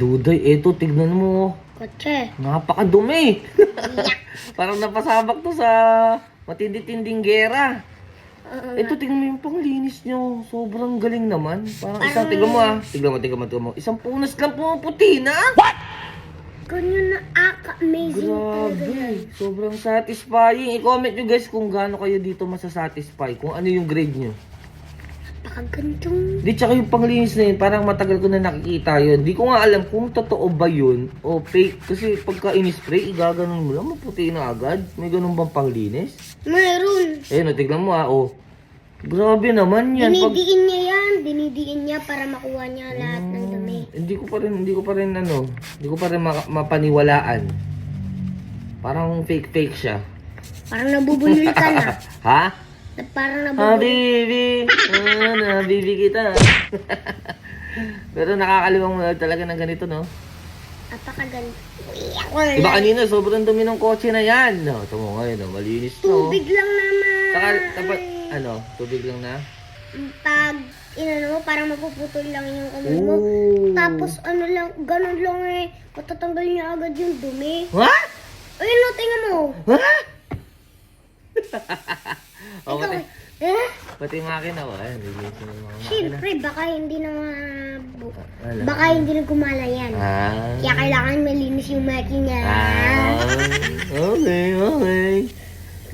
Duday, eto, tignan mo. Kotse. Napakadumi. Parang napasabak to sa matindi-tinding gera. Ito, tingnan mo yung panglinis nyo. Sobrang galing naman. Parang isang, tignan mo ah. Tignan mo, tignan mo, tignan mo. Isang punas lang pumuputi na. Ganyan na aka-amazing talaga yan. Grabe. Sobrang satisfying. I-comment nyo guys kung gaano kayo dito masasatisfy. Kung ano yung grade nyo. Napakagandong. Di, tsaka yung panglinis na yun, parang matagal ko na nakikita yun. Di ko nga alam kung totoo ba yun o fake. Kasi pagka in-spray, igaganon mo lang, maputi na agad. May ganun bang panglinis? Meron. Ayun, o, tignan mo ah, oh. Grabe naman yan. Dinidiin niya yan. Dinidiin niya para makuha niya lahat ng dumi. hindi ko pa rin, hindi ko pa rin ano, hindi ko pa rin maka- mapaniwalaan. Parang fake-fake siya. Parang nabubulol ka na. ha? Na Parang nabubulol. Habibi! Ah, nabibi kita. Pero nakakaliwang mo talaga ng ganito, no? Napakaganda. Iba kanina, sobrang dumi ng kotse na yan. No, ito mo ngayon, no, malinis to. Tubig lang naman. Saka, dapat, ano, tubig lang na? Pag, inano mo, parang mapuputol lang yung kamay mo. Ooh. Tapos, ano lang, ganun lang eh. Matatanggal niya agad yung dumi. What? Ayun no, tingnan mo. Ha? oh, pati, eh? pati yung makina, oh. Ayan, lilinisin yung mga makina. Siyempre, baka hindi na ma... Wala. Baka hindi na gumala yan. Ah. Kaya kailangan malinis yung makina. Ah. Okay, okay.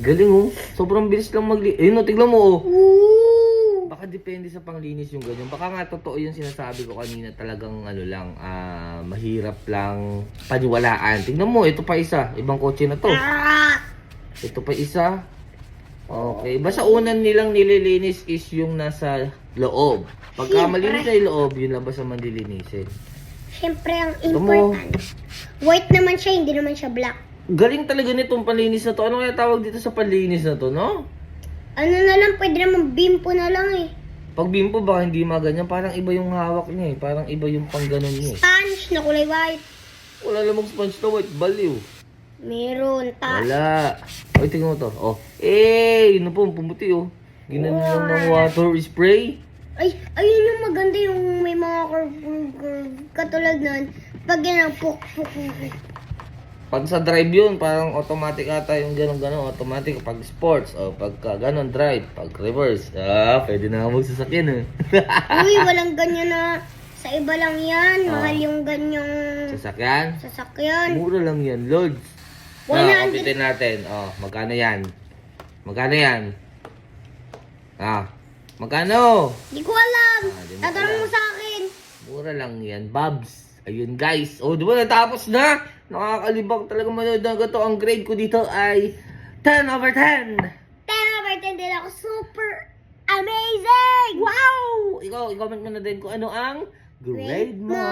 Galing, oh. Sobrang bilis lang magli... Ayun, oh, tignan mo, oh. Ooh! Baka depende sa panglinis yung ganyan. Baka nga totoo yung sinasabi ko kanina talagang ano lang, ah, mahirap lang paniwalaan. Tingnan mo, ito pa isa. Ibang kotse na to. Ah! Ito pa isa. Okay. Basta unan nilang nililinis is yung nasa loob. Pagka Siyempre. malinis na yung loob, yung labas ang lilinisin. Siyempre, ang important. White naman siya, hindi naman siya black. Galing talaga nitong panlinis na to. Ano kaya tawag dito sa panlinis na to, no? Ano na lang, pwede naman bimpo na lang eh. Pag bimpo baka hindi maganyan, parang iba yung hawak niya eh. Parang iba yung pangganon niya eh. Spanish na kulay white. Wala namang sponge na white, baliw. Meron, ta. Wala. Oy, tingnan mo to. Oh. Eh, yun na po, pumuti oh. Ginan lang ng water spray. Ay, ayun yung maganda yung may mga curve, curve. Katulad nun, pag yan ang puk, puk, puk. Pag sa drive yun, parang automatic ata yung ganun ganun automatic pag sports o pagka ganun drive, pag reverse. Ah, pwede na ako magsasakyan eh. Uy, walang ganyan na. Sa iba lang yan. Ah. Mahal yung ganyang Sasakyan? sasakyan. Mura lang yan, Lords. Ah, hundred- kumpitin natin. Oh, magkano yan? Magkano yan? Ah, magkano? Di ko alam. Ah, di mo Tatanong alam. mo sa akin. Mura lang yan, Babs. Ayun guys. Oh, di ba natapos na? Nakakalibang talaga manood ng gato. Ang grade ko dito ay 10 over 10. 10 over 10 din ako. Super amazing! Wow! Ikaw, i-comment mo na din kung ano ang grade Grade mo. mo.